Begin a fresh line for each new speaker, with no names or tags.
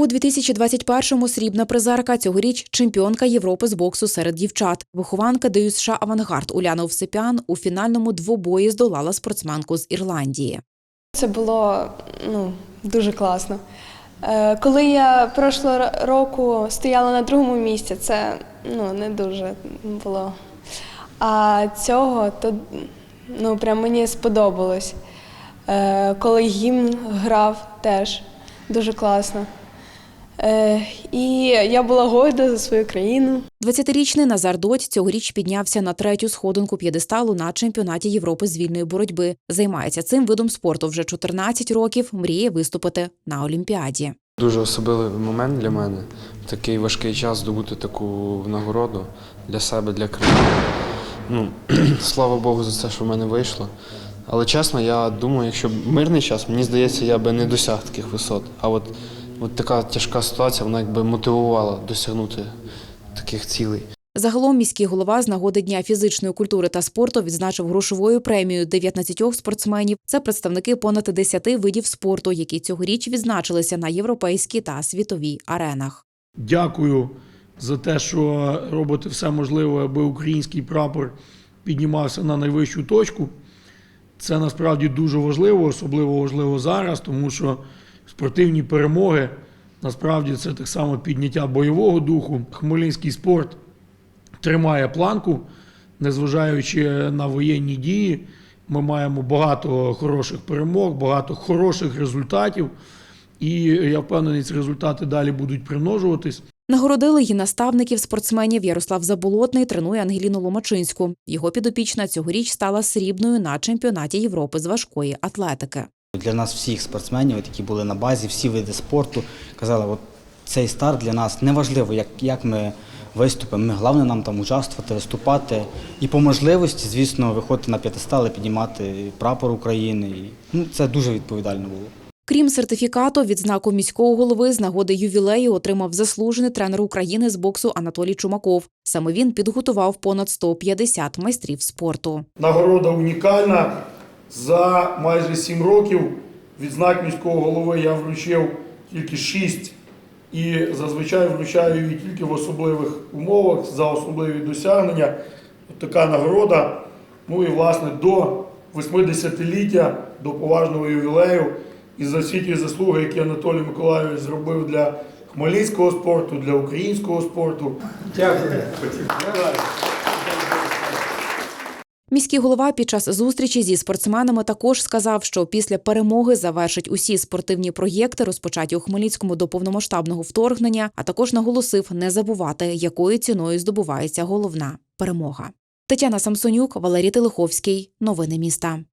У 2021-му срібна призерка цьогоріч чемпіонка Європи з боксу серед дівчат. Вихованка ДЮСШ «Авангард» Уляна Овсепян у фінальному двобої здолала спортсменку з Ірландії.
Це було ну, дуже класно. Е, Коли я прошлого року стояла на другому місці, це ну, не дуже було. А цього то ну, прям мені сподобалось. Е, Коли гімн грав, теж дуже класно. Е, І я була горда за свою країну.
20-річний Назар Доть цьогоріч піднявся на третю сходинку п'єдесталу на чемпіонаті Європи з вільної боротьби. Займається цим видом спорту вже 14 років. Мріє виступити на Олімпіаді.
Дуже особливий момент для мене. В такий важкий час здобути таку нагороду для себе, для країни. Ну, слава Богу, за це, що в мене вийшло. Але чесно, я думаю, якщо б мирний час, мені здається, я би не досяг таких висот. А от, от така тяжка ситуація, вона якби мотивувала досягнути таких цілей.
Загалом міський голова з нагоди Дня фізичної культури та спорту відзначив грошовою премією 19 спортсменів. Це представники понад 10 видів спорту, які цьогоріч відзначилися на європейській та світовій аренах.
Дякую за те, що робите все можливе, аби український прапор піднімався на найвищу точку. Це насправді дуже важливо, особливо важливо зараз, тому що спортивні перемоги насправді це так само підняття бойового духу. Хмельницький спорт тримає планку, незважаючи на воєнні дії. Ми маємо багато хороших перемог, багато хороших результатів. І я впевнений, ці результати далі будуть примножуватись.
Нагородили її наставників спортсменів Ярослав Заболотний тренує Ангеліну Ломачинську. Його підопічна цьогоріч стала срібною на чемпіонаті Європи з важкої атлетики.
Для нас всіх спортсменів, які були на базі, всі види спорту, казали, от цей старт для нас неважливо, як, як ми виступимо. Ми головне нам там участвувати, виступати і по можливості, звісно, виходити на п'ятистали, піднімати прапор України. І, ну, це дуже відповідально було.
Крім сертифікату, відзнаку міського голови з нагоди ювілею отримав заслужений тренер України з боксу Анатолій Чумаков. Саме він підготував понад 150 майстрів спорту.
Нагорода унікальна. За майже сім років відзнак міського голови я вручив тільки шість і зазвичай вручаю її тільки в особливих умовах за особливі досягнення. От така нагорода. Ну і власне до 80-ліття, до поважного ювілею і за всі ті заслуги, які Анатолій Миколайович зробив для хмельницького спорту, для українського спорту. Дякую.
Міський голова під час зустрічі зі спортсменами також сказав, що після перемоги завершить усі спортивні проєкти, розпочаті у Хмельницькому до повномасштабного вторгнення, а також наголосив не забувати, якою ціною здобувається головна перемога. Тетяна Самсонюк, Валерій Телеховський. Новини міста.